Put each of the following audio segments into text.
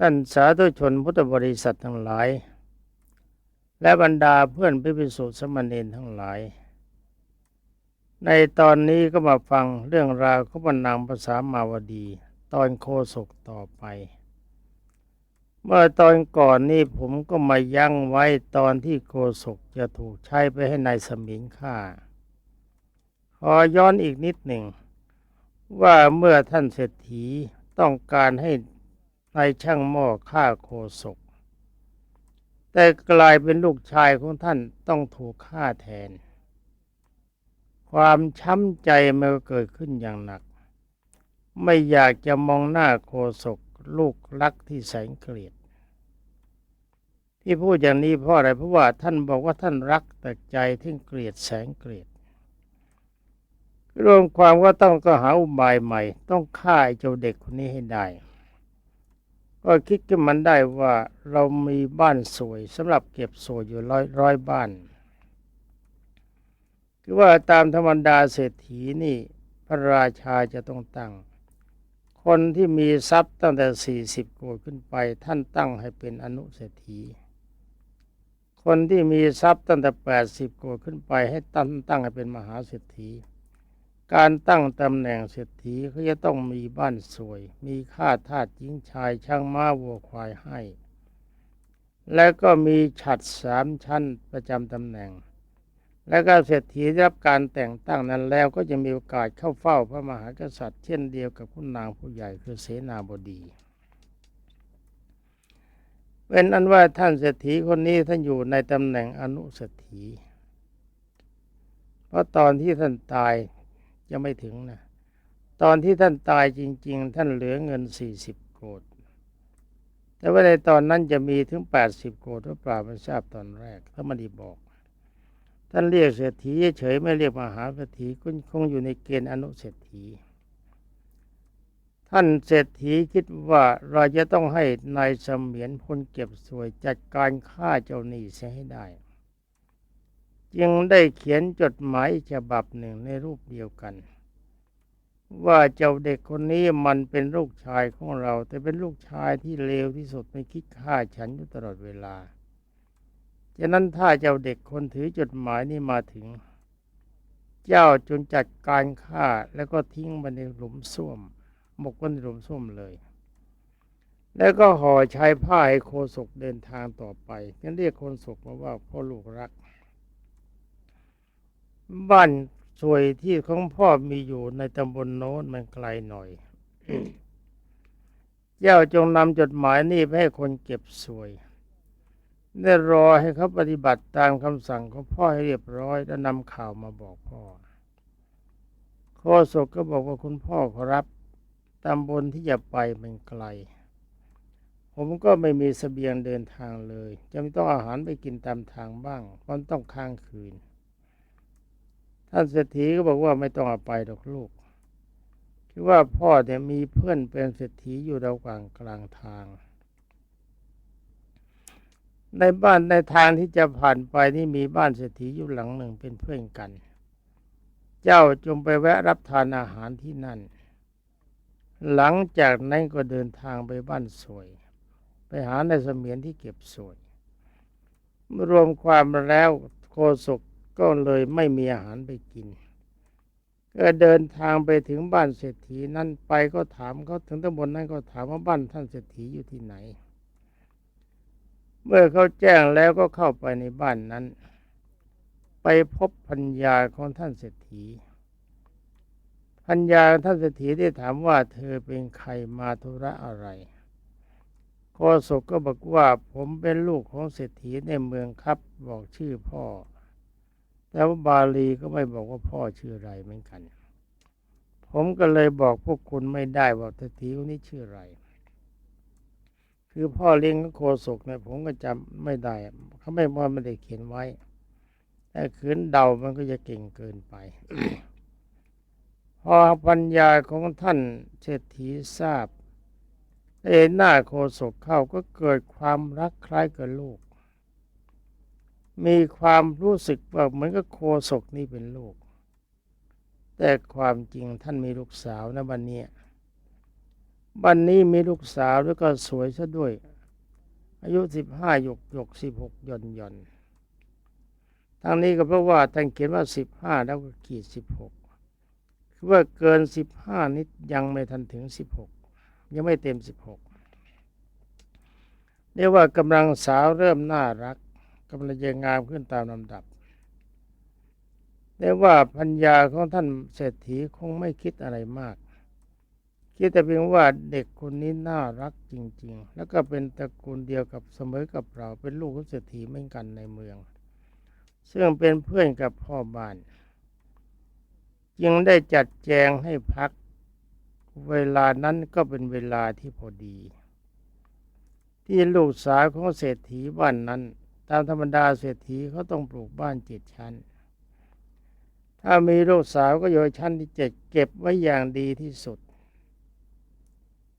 ท่านสาธุชนพุทธบริษัททั้งหลาย และบรรดาเพื่อนพิพิสุสมณีทั้งหลาย ในตอนนี้ก็มาฟังเรื่องราวของพระนางภาษามาวดี ตอนโคศกต่อไป เมื่อตอนก่อนนี้ผมก็มายั้งไว้ตอนที่โคศกจะถูกใช้ไปให้นายสมิงฆ่า ขอย้อนอีกนิดหนึ่ง ว่าเมื่อท่านเศรษฐีต้องการให้ นายช่างหม้อฆ่าโคศก แต่กลายเป็นลูกชายของท่านต้องถูกฆ่าแทน ความช้ำใจมันเกิดขึ้นอย่างหนัก ไม่อยากจะมองหน้าโคศกลูกรักที่แสนเกลียด ที่พูดอย่างนี้เพราะอะไรเพราะว่าท่านบอกว่าท่านรักแต่ใจที่เกลียดแสนเกลียดรวมความว่าต้องก็หาอุบายใหม่ ต้องฆ่าไอ้เจ้าเด็กคนนี้ให้ได้ ก็คิดขึ้นมันได้ว่าเรามีบ้านสวยสำหรับเก็บสวยอยู่ร้อยร้อยบ้าน คือว่าตามธรรมดาเศรษฐีนี่พระราชาจะต้องตั้ง คนที่มีทรัพย์ตั้งแต่สี่สิบโกดขึ้นไป ท่านตั้งให้เป็นอนุเศรษฐี คนที่มีทรัพย์ตั้งแต่แปดสิบโกดขึ้นไปให้ตั้งตั้งให้เป็นมหาเศรษฐี การตั้งตำแหน่งเศรษฐีเขาจะต้องมีบ้านสวย มีข้าทาสหญิงชายช่างม้าวัวควายให้ แล้วก็มีฉัดสามชั้นประจำตำแหน่ง แล้วก็เศรษฐีได้รับการแต่งตั้งนั้นแล้วก็จะมีโอกาสเข้าเฝ้าพระมหากษัตริย์เช่นเดียวกับคุณนางผู้ใหญ่คือเสนาบดีเป็นอันว่าท่านเศรษฐีคนนี้ท่านอยู่ในตำแหน่งอนุเศรษฐี เพราะตอนที่ท่านตาย ยังไม่ถึงนะตอนที่ท่านตายจริง ๆ ท่านเหลือเงินสี่สิบโกดแต่ว่าในตอนนั้นจะมีถึงแปดสิบโกดหรือเปล่าไม่ทราบตอนแรกถ้ามันดีบอก ท่านเรียกเศรษฐีเฉยไม่เรียกมหาเศรษฐีก็คงอยู่ในเกณฑ์อนุเศรษฐี ท่านเศรษฐีคิดว่าเราจะต้องให้นายเสมียนพลเก็บสวยจัดการฆ่าเจ้าหนี้เสียให้ได้ จึงได้เขียนจดหมายฉบับหนึ่งในรูปเดียวกัน ว่าเจ้าเด็กคนนี้มันเป็นลูกชายของเรา แต่เป็นลูกชายที่เลวที่สุดไม่คิดฆ่าฉันอยู่ตลอดเวลาฉะนั้นถ้าเจ้าเด็กคนถือจดหมายนี้มาถึง เจ้าจนจัดการฆ่าแล้วก็ทิ้งมันในหลุมส้วมหมกไว้ในหลุมส้วมเลย แล้วก็ห่อชายผ้าให้โคศกเดินทางต่อไปฉันเรียกโคศกมาว่าพ่อลูกรัก บ้านสวยที่ของพ่อมีอยู่ในตำบลโน้นมันไกลหน่อย เจ้าจงนำจดหมายนี้ไปให้คนเก็บสวยได้รอให้เขาปฏิบัติตามคำสั่งของพ่อให้เรียบร้อย แล้วนำข่าวมาบอกพ่อโคศกก็บอกว่าคุณพ่อขอรับตำบลที่จะไปมันไกล ผมก็ไม่มีเสบียงเดินทางเลย จะไม่ต้องอาหารไปกินตามทางบ้างเพราะต้องค้างคืน ท่านเศรษฐีก็บอกว่าไม่ต้องเอาไปหรอกลูกคือว่าพ่อเนี่ยมีเพื่อนเป็นเศรษฐีอยู่ระหว่างกลางทาง ในบ้านในทางที่จะผ่านไปนี่มีบ้านเศรษฐีอยู่หลังหนึ่งเป็นเพื่อนกัน เจ้าจงไปแวะรับทานอาหารที่นั่น หลังจากนั้นก็เดินทางไปบ้านสวย ไปหาในเสมียนที่เก็บสวย รวมความแล้วโคศก ก็เลยไม่มีอาหารไปกินก็เดินทางไปถึงบ้านเศรษฐีนั้นไปก็ถามเขาถึงตำบลนั้นก็ถามว่าบ้านท่านเศรษฐีอยู่ที่ไหน เมื่อเขาแจ้งแล้วก็เข้าไปในบ้านนั้น ไปพบพัญญาของท่านเศรษฐีพัญญาท่านเศรษฐีได้ถามว่าเธอเป็นใครมาธุระอะไรโคศกก็บอกว่าผมเป็นลูกของเศรษฐีในเมืองครับบอกชื่อพ่อ แต่ว่าบาลีก็ไม่บอกว่าพ่อชื่ออะไรเหมือนกัน ผมก็เลยบอกพวกคุณไม่ได้ว่าเศรษฐีคนนี้ชื่ออะไร คือพ่อเลี้ยงของโคศกเนี่ยผมก็จำไม่ได้เขาไม่ว่าไม่ได้เขียนไว้แต่ขืนเดามันก็จะเก่งเกินไป พอปัญญาของท่านเศรษฐีทราบเห็นหน้าโคศกเข้าก็เกิดความรักคล้ายกับลูก มีความรู้สึกว่าเหมือนกับโคศกนี่เป็นลูก แต่ความจริงท่านมีลูกสาวนะวันนี้วันนี้มีลูกสาวแล้วก็สวยซะด้วย อายุสิบห้าหยกหยกสิบหกย่อนย่อนทั้งนี้ก็เพราะว่าท่านเขียนว่าสิบห้าแล้วก็ขีดสิบหกคือว่าเกินสิบห้านิดยังไม่ทันถึงสิบหกยังไม่เต็มสิบหกเรียกว่ากำลังสาวเริ่มน่ารัก กำลังจะงามขึ้นตามลำดับเรียกว่าพัญญาของท่านเศรษฐีคงไม่คิดอะไรมาก คิดแต่เพียงว่าเด็กคนนี้น่ารักจริง ๆ แล้วก็เป็นตระกูลเดียวกับเสมอกับเรา เป็นลูกของเศรษฐีเหมือนกันในเมือง ซึ่งเป็นเพื่อนกับพ่อบ้าน จึงได้จัดแจงให้พัก เวลานั้นก็เป็นเวลาที่พอดี ที่ลูกสาวของเศรษฐีบ้านนั้น ตามธรรมดาเศรษฐีเขาต้องปลูกบ้านเจ็ดชั้น ถ้ามีลูกสาวก็อยู่ชั้นที่เจ็ดเก็บไว้อย่างดีที่สุด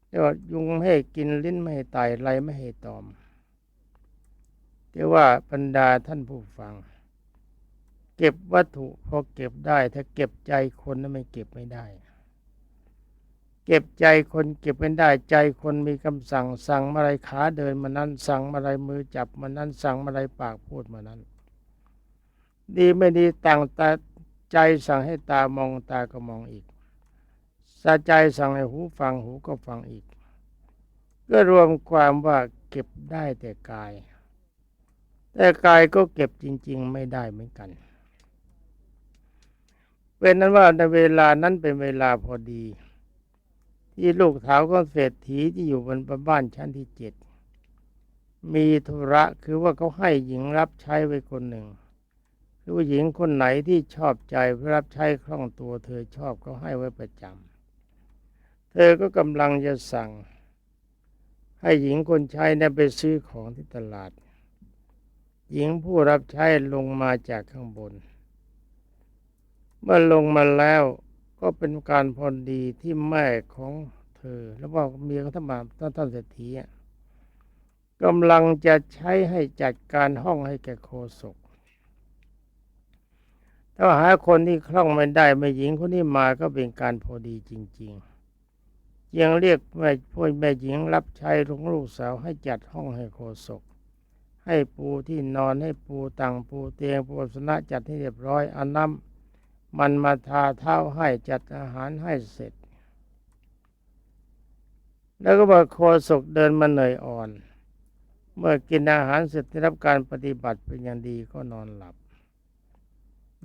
เรียกว่ายุงไม่ให้กินลิ้นไม่ให้ไตไรไม่ให้ตอมเรียกว่าบรรดาท่านผู้ฟัง เก็บวัตถุพอเก็บได้ ถ้าเก็บใจคนนั้นไม่เก็บไม่ได้ เก็บใจคนเก็บไม่ได้ใจคนมีคำสั่งสั่งอะไรขาเดินมานั้นสั่งอะไรมือจับมานั้นสั่งอะไรปากพูดมานั้น ดีไม่ดีต่างตาใจสั่งให้ตามองตาก็มองอีกสาใจสั่งให้หูฟังหูก็ฟังอีก ก็รวมความว่าเก็บได้แต่กาย แต่กายก็เก็บจริง ๆ ไม่ได้เหมือนกันเป็นนั้นว่าในเวลานั้นเป็นเวลาพอดี ที่ลูกสาวของเศรษฐีที่อยู่บนบ้านชั้นที่เจ็ดมีธุระคือว่าเขาให้หญิงรับใช้ไว้คนหนึ่งคือว่าหญิงคนไหนที่ชอบใจรับใช้คล่องตัวเธอชอบเขาให้ไว้ประจำเธอก็กำลังจะสั่ง ให้หญิงคนใช้เนี่ยไปซื้อของที่ตลาด หญิงผู้รับใช้ลงมาจากข้างบน เมื่อลงมาแล้ว ก็เป็นการพอดีที่แม่ของเธอ แล้วว่าเมียของท่านมาท่านท่านเศรษฐีอะกำลังจะใช้ให้จัดการห้องให้แก่โคศกถ้าหาคนที่คล่องไม่ได้ไม่หญิงคนนี้มาก็เป็นการพอดีจริง ๆ ยังเรียกแม่พ่อแม่หญิงรับใช้ลงลูกสาวให้จัดห้องให้โคศก ให้ปูที่นอนให้ปูตังปูเตียงปูสนะจัดให้เรียบร้อยเอาน้ำ มันมาทาเท้าให้จัดอาหารให้เสร็จ แล้วก็บอกโคศกเดินมาเหนื่อยอ่อน เมื่อกินอาหารเสร็จได้รับการปฏิบัติเป็นอย่างดีก็นอนหลับ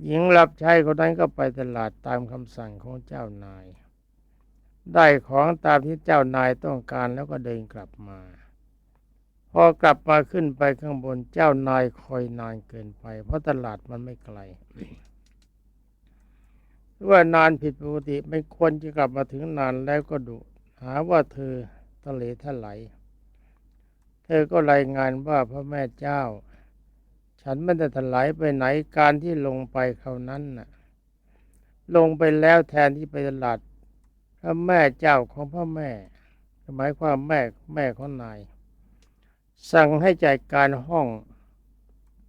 หญิงรับใช้คนนั้นก็ไปตลาดตามคำสั่งของเจ้านาย ได้ของตามที่เจ้านายต้องการแล้วก็เดินกลับมา พอกลับมาขึ้นไปข้างบนเจ้านายคอยนานเกินไป เพราะตลาดมันไม่ไกล ว่านานผิดปกติไม่ควรจะกลับมาถึงนานแล้วก็ดุหาว่าเธอทะเลทลายเธอก็รายงานว่าพระแม่เจ้า ฉันไม่ได้ถลายไปไหนการที่ลงไปคราวนั้นน่ะ ลงไปแล้วแทนที่ไปตลาดพระแม่เจ้าของพระแม่หมายความแม่แม่ของนาย สั่งให้จัดการห้อง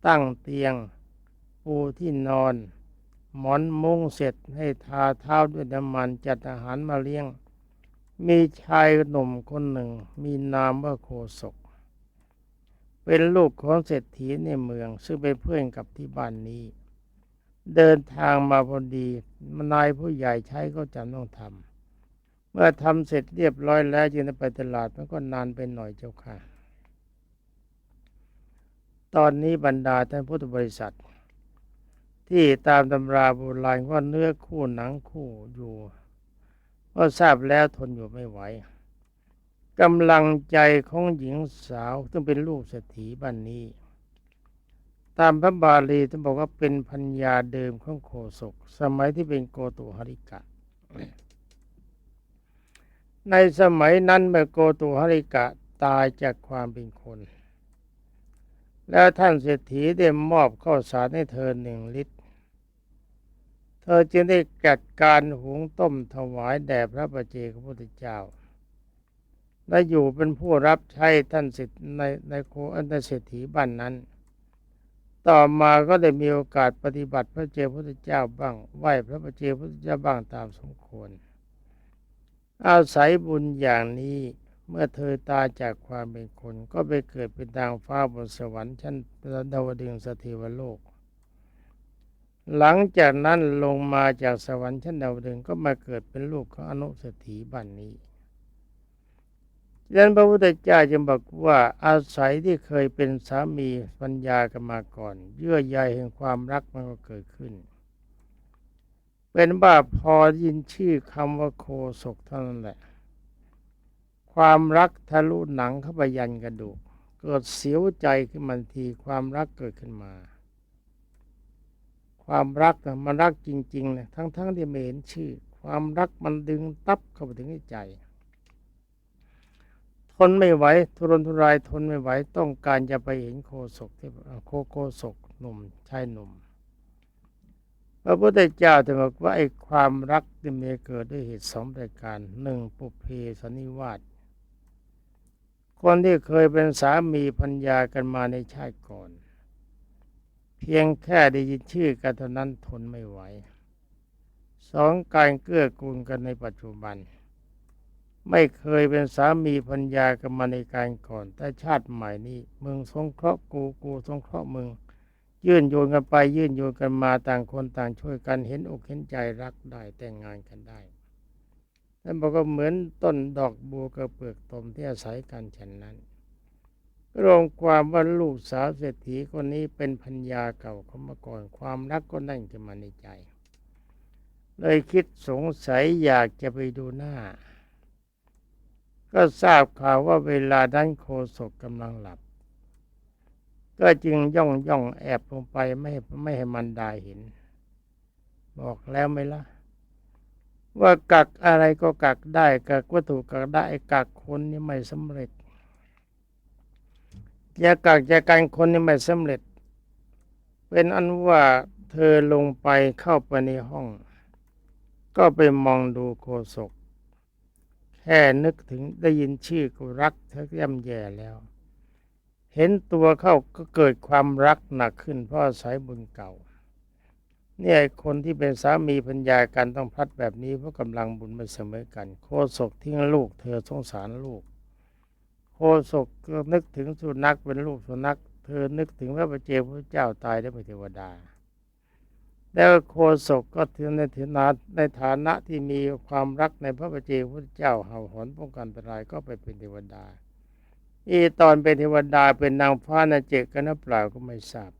ตั้งเตียงปูที่นอน หมอนมุ้งเสร็จให้ทาเท้าด้วยน้ำมันจัดอาหารมาเลี้ยง มีชายหนุ่มคนหนึ่ง มีนามว่าโคศก เป็นลูกของเศรษฐีในเมือง ซึ่งเป็นเพื่อนกับที่บ้านนี้ เดินทางมาพอดีนายผู้ใหญ่ใช้ก็จำต้องทำเมื่อทำเสร็จเรียบร้อยแล้วจึงไปตลาดมันก็นานไปหน่อยเจ้าค่ะ ตอนนี้บรรดาท่านพุทธบริษัท ที่ตามตำราโบราณว่าเนื้อคู่หนังคู่อยู่ก็ทราบแล้วทนอยู่ไม่ไหวกำลังใจของหญิงสาวซึ่งเป็นลูกเศรษฐีบ้านนี้ ตามพระบาลีท่านบอกว่าเป็นพัญญาเดิมของโคศก สมัยที่เป็นโกตุหริกะ ในสมัยนั้นเมื่อโกตุหริกะตายจากความเป็นคน แล้วท่านเศรษฐีได้มอบข้าวสารให้เธอหนึ่งลิตร เธอจึงได้จัดการหุงต้มถวายแด่พระประเจกพระพุทธเจ้า และอยู่เป็นผู้รับใช้ท่านสิทธิ์ในในโคในเศรษฐีบ้านนั้น ต่อมาก็ได้มีโอกาสปฏิบัติพระเจ้าพุทธเจ้าบ้าง ไหว้พระประเจ้าพุทธเจ้าบ้างตามสมควร อาศัยบุญอย่างนี้เมื่อเธอตายจากความเป็นคน ก็ไปเกิดเป็นดางฟ้าบนสวรรค์ชั้นดาวดึงสเทวโลก หลังจากนั้นลงมาจากสวรรค์ชั้นดาวดึงก็มาเกิดเป็นลูกของอนุสถีบ้านนี้ดังนั้นพระพุทธเจ้าจึงบอกว่าอาศัยที่เคยเป็นสามีปัญญากันมาก่อน เยื่อใยแห่งความรักมันก็เกิดขึ้น เป็นบ้าพอยินชื่อคำว่าโคศกเท่านั้นแหละ ความรักทะลุหนังเข้าไปยันกระดูก เกิดเสียวใจขึ้นมันทีความรักเกิดขึ้นมา ความรักนะมันรักจริงๆเนะทั้งๆที่ไม่เห็นชื่อ ความรักมันดึงตับเข้าไปถึงใใจ ทนไม่ไหวทุรนทุรายทนไม่ไหวต้องการจะไปเห็นโคศกที่โคโคศกหนุ่มชายหนุ่มพระพุทธเจ้าจะบอกว่าไอ้ความรักที่มีเกิดด้วยเหตุสองประการหนึ่งปุเพสนนิวาสคนที่เคยเป็นสามีพัญญากันมาในชาติก่อน เพียงแค่ได้ยินชื่อกันเท่านั้นทนไม่ไหวสองการเกื้อกูลกันในปัจจุบัน ไม่เคยเป็นสามีพัญญากันมาในการก่อน แต่ชาติใหม่นี้มึงสงเคราะห์กูกูสงเคราะห์มึง ยื่นโยนกันไปยื่นโยนกันมาต่างคนต่างช่วยกันเห็นอกเห็นใจรักได้แต่งงานกันได้ท่านบอกว่าเหมือนต้นดอกบัวกระเปลือกตมที่อาศัยกันฉันนั้น รวมความว่าลูกสาวเศรษฐีคนนี้เป็นพัญญาเก่าเขามาก่อนความรักก็นั่งขึ้นมาในใจ เลยคิดสงสัยอยากจะไปดูหน้า ก็ทราบข่าวว่าเวลานั้นโคศกกำลังหลับ ก็จึงย่องย่องแอบลงไปไม่ไม่ให้มันได้เห็น บอกแล้วไหมล่ะว่ากักอะไรก็กักได้กักวัตถุกักได้กักคนนี่ไม่สำเร็จ อยากักอยากันคนนี่ไม่สำเร็จ เป็นอันว่าเธอลงไปเข้าไปในห้อง ก็ไปมองดูโคศก แค่นึกถึงได้ยินชื่อก็รักเธอย่ำแย่แล้ว เห็นตัวเข้าก็เกิดความรักหนักขึ้นเพราะอายบุญเก่า เนี่ยคนที่เป็นสามีพัญญากันต้องพลัดแบบนี้เพราะกำลังบุญไม่เสมอกัน โคศกทิ้งลูกเธอสงสารลูก โคศกนึกถึงสุนัขเป็นลูกสุนัข เธอนึกถึงพระประเจพระเจ้าตายได้เป็นเทวดา แล้วโคศกก็ถือในฐานะในฐานะที่มีความรักในพระประเจพระเจ้าเห่าหอนป้องกันอันตรายก็ไปเป็นเทวดา อีตอนเป็นเทวดาเป็นนางฟ้านาเจกันนะเปล่าก็ไม่ทราบ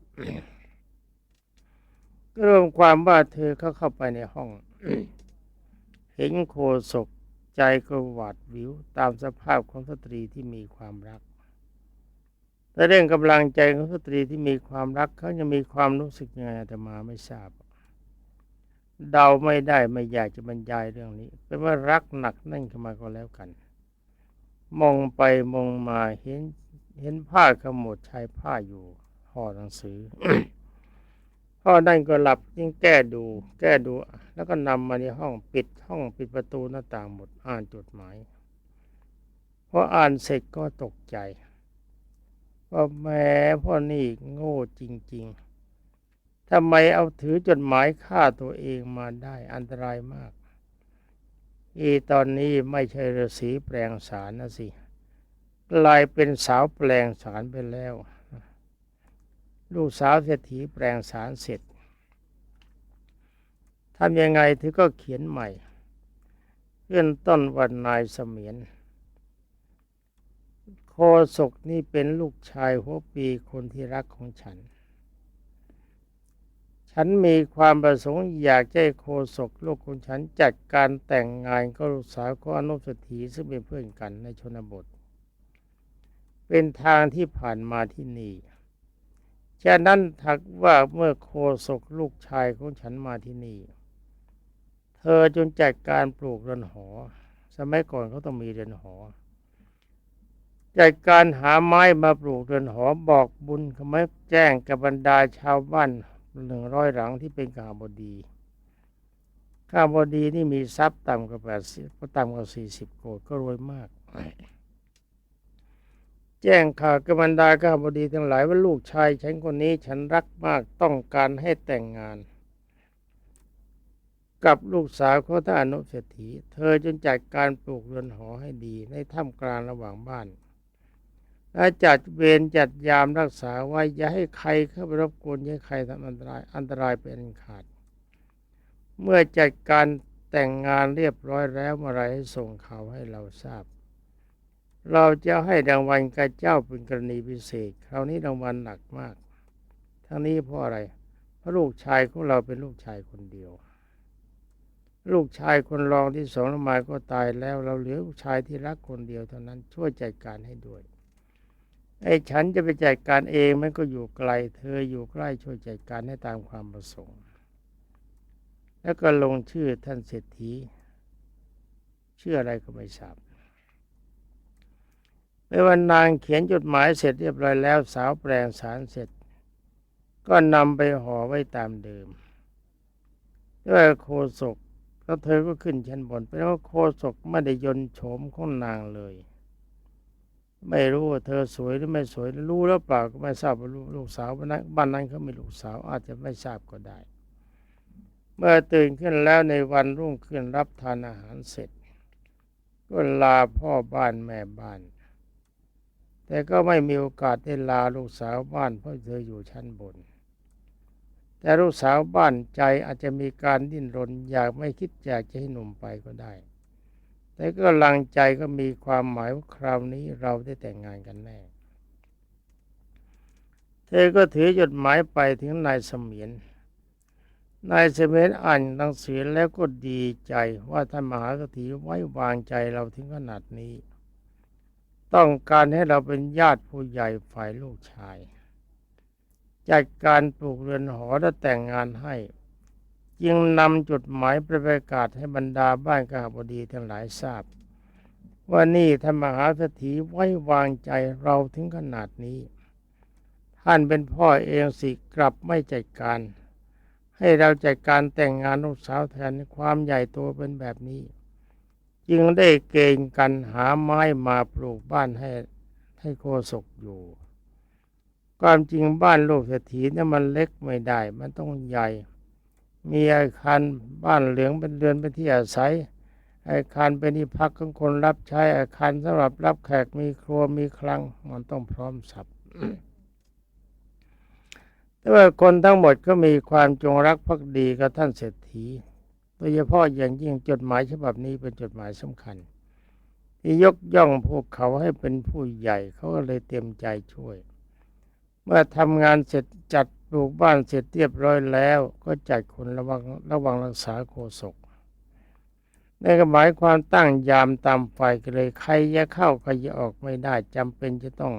ก็รวมความว่าเธอเข้าเข้าไปในห้อง เห็นโคศก ใจก็หวาดวิวตามสภาพของสตรีที่มีความรักแต่เรื่องกำลังใจของสตรีที่มีความรักเขาจะมีความรู้สึกยังไงอาตมาไม่ทราบ เดาไม่ได้ไม่อยากจะบรรยายเรื่องนี้เป็นว่ารักหนักแน่นขึ้นมาก็แล้วกัน มองไปมองมาเห็นเห็นผ้าขมวดชายผ้าอยู่ห่อหนังสือ พ่อนั่นก็หลับยิ่งแก้ดู แก้ดู แล้วก็นำมาในห้องปิดห้องปิดประตูหน้าต่างหมดอ่านจดหมายพออ่านเสร็จก็ตกใจว่าแม้พ่อนี่โง่จริง ๆทำไมเอาถือจดหมายฆ่าตัวเองมาได้อันตรายมาก อีตอนนี้ไม่ใช่ฤาษีแปลงสารนะสิ กลายเป็นสาวแปลงสารไปแล้ว ลูกสาวเศรษฐีแปลงสารเสร็จทำยังไงถึงก็เขียนใหม่เริ่มต้นวันนายเสมียนโคศกนี่เป็นลูกชายหัวปีคนที่รักของฉัน ฉันมีความประสงค์อยากให้โคศกลูกของฉันจัดการแต่งงานกับลูกสาวของอนุสถีซึ่งเป็นเพื่อนกันในชนบท เป็นทางที่ผ่านมาที่นี่ ฉะนั้นถักว่าเมื่อโคศกลูกชายของฉันมาที่นี่ เธอจงจัดการปลูกเรือนหอ สมัยก่อนเขาต้องมีเรือนหอจัดการหาไม้มาปลูกเรือนหอบอกบุญขมาแจ้งกับบรรดาชาวบ้านหนึ่งร้อยหลังที่เป็นข้าบดี ข้าบดีนี่มีทรัพย์ต่ำกว่าแปดสิบต่ำกว่าสี่สิบโกดก็รวยมาก แจ้งข่าวกับบรรดาข้าบดีทั้งหลายว่าลูกชายฉันคนนี้ฉันรักมากต้องการให้แต่งงาน กับลูกสาวของท่านอนุเศรษฐีเธอจนจัดการปลูกเรือนหอให้ดี ในถ้ำกลางระหว่างบ้าน และจัดเวรจัดยามรักษาไว้อย่าให้ใครเข้าไปรบกวนอย่าให้ใครทำอันตรายอันตรายเป็นอันขาด เมื่อจัดการแต่งงานเรียบร้อยแล้วเมื่อไรให้ส่งข่าวให้เราทราบ เราจะให้รางวัลกับเจ้าเป็นกรณีพิเศษ คราวนี้รางวัลหนักมาก ทั้งนี้เพราะอะไร เพราะลูกชายของเราเป็นลูกชายคนเดียว ลูกชายคนรองที่สองละมายก็ตายแล้ว เราเหลือลูกชายที่รักคนเดียวเท่านั้นช่วยจัดการให้ด้วย ไอ้ฉันจะไปจัดการเองมันก็อยู่ไกล เธออยู่ใกล้ช่วยจัดการให้ตามความประสงค์ แล้วก็ลงชื่อท่านเศรษฐีชื่ออะไรก็ไม่ทราบ เมื่อวันนางเขียนจดหมายเสร็จเรียบร้อยแล้วสาวแปลงสารเสร็จ ก็นำไปห่อไว้ตามเดิมด้วยโคศกแล้วเธอก็ขึ้นชั้นบนแปลว่าโคศกไม่ได้ยนโฉมของนางเลย ไม่รู้ว่าเธอสวยหรือไม่สวยรู้แล้วเปล่าก็ไม่ทราบว่าลูกสาวบ้านนั้นบ้านนั้นเขาไม่ลูกสาวอาจจะไม่ทราบก็ได้ เมื่อตื่นขึ้นแล้วในวันรุ่งขึ้นรับทานอาหารเสร็จ ก็ลาพ่อบ้านแม่บ้าน แต่ก็ไม่มีโอกาสได้ลาลูกสาวบ้านเพราะเธออยู่ชั้นบน แต่ลูกสาวบ้านใจอาจจะมีการดิ้นรนอยากไม่คิดอยากจะให้หนุ่มไปก็ได้ แต่ก็ลังใจก็มีความหมายว่าคราวนี้เราได้แต่งงานกันแน่ เธอก็ถือจดหมายไปถึงนายเสมียนนายเสมียนอ่านหนังสือแล้วก็ดีใจว่าท่านมหาสถีไว้วางใจเราถึงขนาดนี้ ต้องการให้เราเป็นญาติผู้ใหญ่ฝ่ายลูกชาย จัดการปลูกเรือนหอและแต่งงานให้ จึงนำจดหมายประกาศให้บรรดาบ้านกหบดีทั้งหลายทราบ ว่านี่ท่านมหาสถีไว้วางใจเราถึงขนาดนี้ ท่านเป็นพ่อเองสิกลับไม่จัดการ ให้เราจัดการแต่งงานลูกสาวแทนความใหญ่โตเป็นแบบนี้ จึงได้เกณฑ์กันหาไม้มาปลูกบ้านให้ให้โคศกอยู่ ความจริงบ้านลูกเศรษฐีนี่มันเล็กไม่ได้ มันต้องใหญ่ มีอาคารบ้านเหลืองเป็นเรือนเป็นที่อาศัย อาคารเป็นที่พักของคนรับใช้ อาคารสำหรับรับแขกมีครัวมีคลัง มันต้องพร้อมสับแต่ว่าคนทั้งหมดก็มีความจงรักภักดีกับท่านเศรษฐี โดยเฉพาะอย่างยิ่งจดหมายฉบับนี้เป็นจดหมายสำคัญ ที่ยกย่องพวกเขาให้เป็นผู้ใหญ่เขาก็เลยเต็มใจช่วย เมื่อทำงานเสร็จจัดปลูกบ้านเสร็จเรียบร้อยแล้ว ก็จัดคนระวังระวังรักษาโคศกนั่นก็หมายความตั้งยามตามไฟกันเลยใครจะเข้าใครจะออกไม่ได้จำเป็นจะต้อง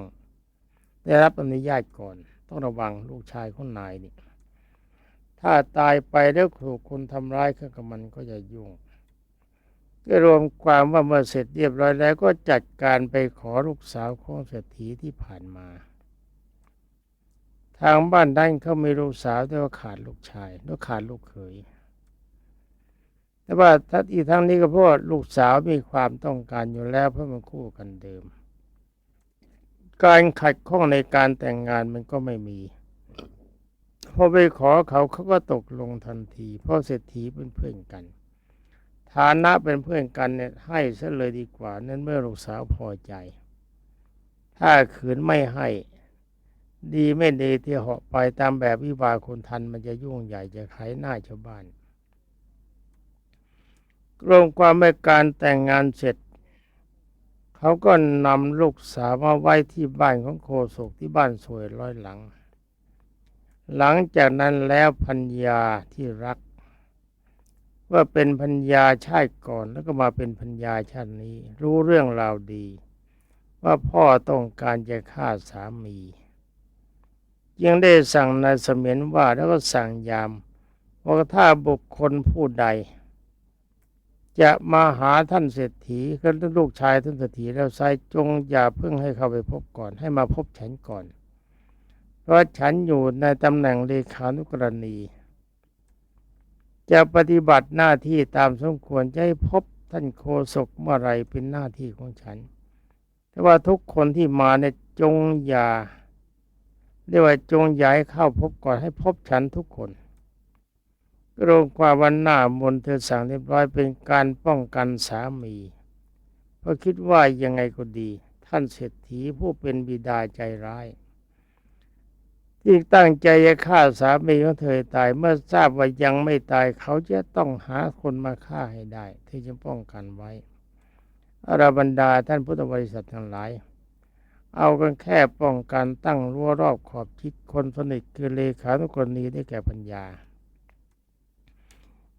ได้รับอนุญาตก่อน ต้องระวังลูกชายของนายนี่ ถ้าตายไปแล้วถูกคนทำร้ายขึ้นกับมันก็จะยุ่งก็รวมความว่าเมื่อเสร็จเรียบร้อยแล้วก็จัดการไปขอลูกสาวของเศรษฐีที่ผ่านมา ทางบ้านด้านเขามีลูกสาวแต่ว่าขาดลูกชายแล้วขาดลูกเขยแต่ว่าทัดอีกทั้งนี้ก็เพราะลูกสาวมีความต้องการอยู่แล้วเพราะมันคู่กันเดิม การขัดข้องในการแต่งงานมันก็ไม่มี อไปขอเขาเขาก็ตกลงทันที เพราะเศรษฐีเป็นเพื่อนกัน ฐานะเป็นเพื่อนกันเนี่ยให้ซะเลยดีกว่า นั้นเมื่อลูกสาวพอใจ ถ้าขืนไม่ให้ ดีไม่ดีที่เหาะไปตามแบบวิวาห์คนทันมันจะยุ่งใหญ่จะขายหน้าชาวบ้านรวมความในการแต่งงานเสร็จ เขาก็นำลูกสาวมาไว้ที่บ้านของโคศกที่บ้านสวยร้อยหลัง หลังจากนั้นแล้วพัญญาที่รัก ว่าเป็นพัญญาชาติก่อนแล้วก็มาเป็นพัญญาชาตินี้ รู้เรื่องราวดี ว่าพ่อต้องการจะฆ่าสามียังได้สั่งนายเสมียนว่าแล้วก็สั่งยามว่าถ้าบุคคลผู้ใด จะมาหาท่านเศรษฐีคือลูกชายท่านเศรษฐีแล้วไซจงอย่าเพิ่งให้เข้าไปพบก่อน ให้มาพบฉันก่อน เพราะฉันอยู่ในตำแหน่งเลขานุกรณี จะปฏิบัติหน้าที่ตามสมควรจะให้พบท่านโคศกเมื่อไรเป็นหน้าที่ของฉัน แต่ว่าทุกคนที่มาเนี่ยจงอย่าเรียกว่าจงย่าให้เข้าพบก่อนให้พบฉันทุกคนรวมความวันหน้ามนเธอสั่งเรียบร้อยเป็นการป้องกันสามี เพราะคิดว่ายังไงก็ดี ท่านเศรษฐีผู้เป็นบิดาใจร้าย ที่ตั้งใจจะฆ่าสามีของเธอตายเมื่อทราบว่ายังไม่ตาย เขาจะต้องหาคนมาฆ่าให้ได้ ที่จะป้องกันไว้อาราบรรดาท่านพุทธบริษัททั้งหลาย เอากันแค่ป้องกันตั้งรั้วรอบขอบชิดคนสนิทคือเลขานุกรณีได้แก่ปัญญา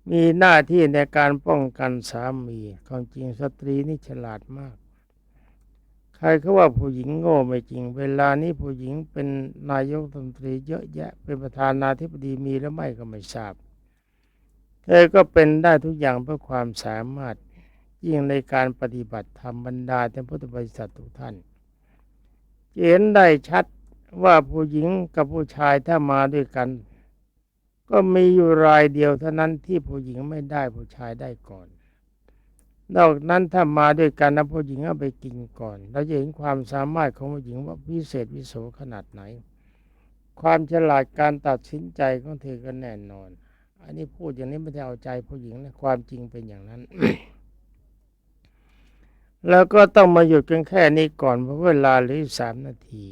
มีหน้าที่ในการป้องกันสามีความจริงสตรีนี่ฉลาดมาก ใครเขาว่าผู้หญิงโง่ไม่จริง เวลานี้ผู้หญิงเป็นนายกรัฐมนตรีเยอะแยะ เป็นประธานาธิบดีมีหรือไม่ก็ไม่ทราบเธอก็เป็นได้ทุกอย่างเพื่อความสามารถยิ่งในการปฏิบัติธรรมบรรดาท่านพุทธบริษัททุกท่านเห็นได้ชัดว่าผู้หญิงกับผู้ชายถ้ามาด้วยกัน ก็มีอยู่รายเดียวเท่านั้นที่ผู้หญิงไม่ได้ผู้ชายได้ก่อน นอกนั้นถ้ามาด้วยกันนะผู้หญิงเอาไปกินก่อนเราจะเห็นความสามารถของผู้หญิงว่าพิเศษวิโสขนาดไหน ความฉลาดการตัดสินใจของเธอก็แน่นอน อันนี้พูดอย่างนี้ไม่ได้เอาใจผู้หญิงนะความจริงเป็นอย่างนั้น แล้วก็ต้องมาหยุดกันแค่นี้ก่อนเพราะเวลาเหลือสามนาที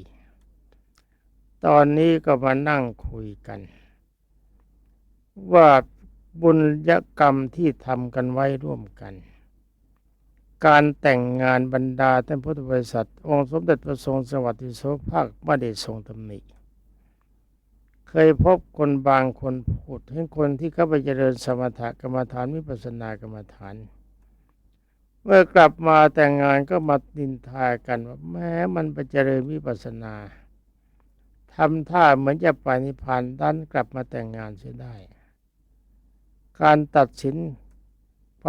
ตอนนี้ก็มานั่งคุยกัน ว่าบุญยกรรมที่ทำกันไว้ร่วมกัน การแต่งงานบรรดาท่านพุทธบริษัท องค์สมเด็จพระทรงสวัสดิโสภาคไม่ได้ทรงตำหนิเคยพบคนบางคนพูดให้คนที่เข้าไปเจริญสมถกรรมฐานวิปัสสนากรรมฐาน เมื่อกลับมาแต่งงานก็มาดินทากันว่าแม้มันไปเจริญวิปัสสนาทำท่าเหมือนจะไปนิพพานดันกลับมาแต่งงานเสียได้ การตัดสิน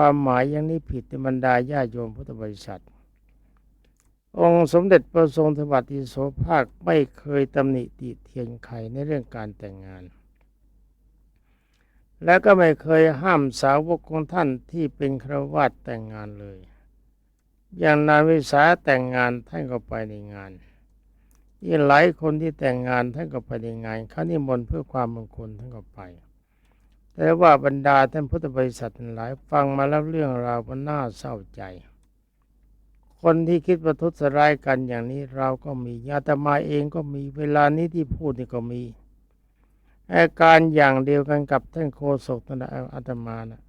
ความหมายอย่างนี้ผิดในบรรดาญาโยมพุทธบริษัท องค์สมเด็จพระทรงทวัติโสภาคไม่เคยตำหนิติเทียนใครในเรื่องการแต่งงาน แล้วก็ไม่เคยห้ามสาวกของท่านที่เป็นครวาตแต่งงานเลย อย่างนานวิสาแต่งงานท่านก็ไปในงานที่หลายคนที่แต่งงานท่านก็ไปในงานเขานิมนต์เพื่อความมงคลท่านก็ไป แต่ว่าบรรดาท่านพุทธบริษัททั้งหลายฟังมาแล้วเรื่องราวมันน่าเศร้าใจ คนที่คิดประทุษร้ายกันอย่างนี้เราก็มีญาตมาเองก็มีเวลานี้ที่พูดนี่ก็มีอาการอย่างเดียวกันกับท่านโคศกท่าอาตมานะ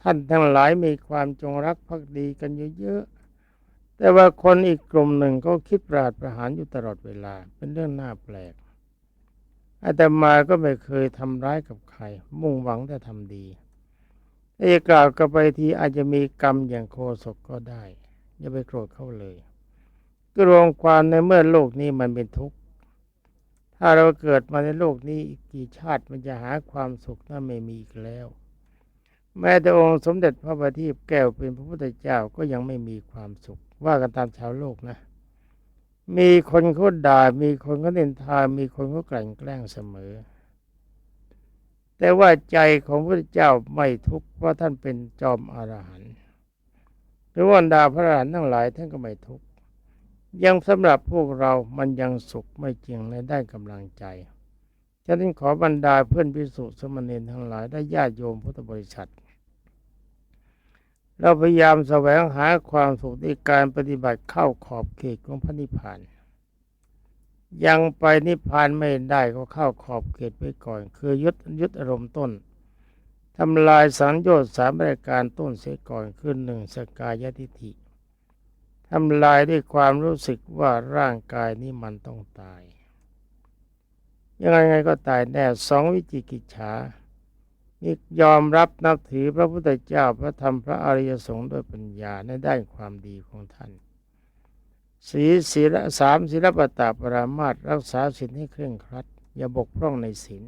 ท่านทั้งหลายมีความจงรักภักดีกันเยอะๆแต่ว่าคนอีกกลุ่มหนึ่งก็คิดปราดประหารอยู่ตลอดเวลาเป็นเรื่องน่าแปลก อาตมาก็ไม่เคยทำร้ายกับใคร มุ่งหวังแต่ทำดีถ้าจะกล่าวกับไปทีอาจจะมีกรรมอย่างโคศกก็ได้ อย่าไปโกรธเขาเลยก็รวมความในเมื่อโลกนี้มันเป็นทุกข์ ถ้าเราเกิดมาในโลกนี้อีกกี่ชาติมันจะหาความสุขนั้นไม่มีอีกแล้ว แม้แต่องค์สมเด็จพระบัณฑิตแก้วเป็นพระพุทธเจ้าก็ยังไม่มีความสุข ว่ากันตามชาวโลกนะ มีคนเขาด่า มีคนเขาเนินทา มีคนเขากลั่นแกล้งเสมอ แต่ว่าใจของพระเจ้าไม่ทุกข์เพราะท่านเป็นจอมอรหันต์หรือว่าดาพระอรหันต์ทั้งหลายท่านก็ไม่ทุกข์ยังสำหรับพวกเรามันยังสุขไม่จริงในด้านกำลังใจฉะนั้นขอบรรดาเพื่อนพิสุสมณีทั้งหลายและญาติโยมพุทธบริษัท เราพยายามแสวงหาความสุขในการปฏิบัติเข้าขอบเขตของพระนิพพาน ยังไปนิพพานไม่ได้ก็เข้าขอบเขตไว้ก่อน คือยึดยึดอารมณ์ต้นทำลายสังโยชน์สามรายการต้นเสียก่อนคือหนึ่งสกายทิฏฐิทำลายด้วยความรู้สึกว่าร่างกายนี้มันต้องตาย ยังไงไงก็ตายแน่สองวิจิกิจฉา นี่ยอมรับนับถือพระพุทธเจ้าพระธรรมพระอริยสงฆ์ด้วยปัญญาในด้านความดีของท่านสีศีลสามศีลปตาปรามาตรักษาศีลให้เคร่งครัด อย่าบกพร่องในศีล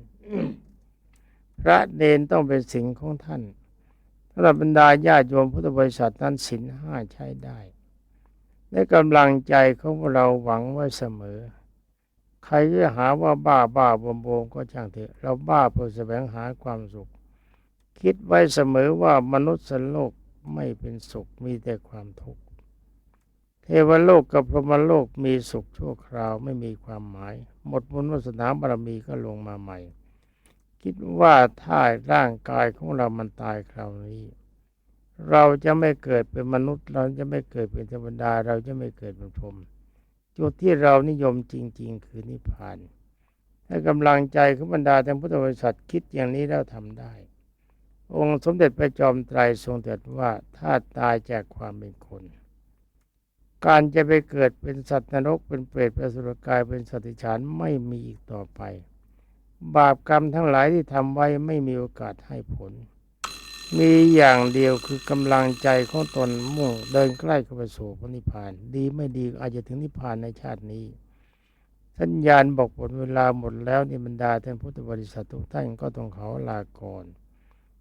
พระเนนต้องเป็นสิ่งของท่านสำหรับบรรดาญาติโยมพุทธบริษัทนั้นศีลห้าใช้ได้ในกำลังใจของเราหวังไว้เสมอ ใครจะหาว่าบ้าบ้าบมบมก็ช่างเถอะ เราบ้าเพื่อแสวงหาความสุข คิดไว้เสมอว่ามนุษย์โลกไม่เป็นสุขมีแต่ความทุกข์เทวโลกกับพรหมโลกมีสุขชั่วคราวไม่มีความหมาย หมดบุญวาสนาบารมีก็ลงมาใหม่ คิดว่าถ้าร่างกายของเรามันตายคราวนี้ เราจะไม่เกิดเป็นมนุษย์ เราจะไม่เกิดเป็นเทวดา เราจะไม่เกิดเป็นพรหมจุดที่เรานิยมจริง ๆ คือนิพพานให้กำลังใจของบรรดาท่านพุทธบริษัทคิดอย่างนี้แล้วทำได้ องค์สมเด็จพระจอมไตรทรงตรัสว่าถ้าตายจากความเป็นคน การจะไปเกิดเป็นสัตว์นรกเป็นเปรตเป็นสุรกายเป็นสัตว์ฉานไม่มีอีกต่อไป บาปกรรมทั้งหลายที่ทำไว้ไม่มีโอกาสให้ผล มีอย่างเดียวคือกำลังใจของตนมุ่งเดินใกล้เข้าไปสู่พระนิพพาน ดีไม่ดีอาจจะถึงนิพพานในชาตินี้สัญญาณบอกหมดเวลาหมดแล้วนี่บรรดาท่านพุทธบริษัททุกท่านก็ต้องเขาลาก่อน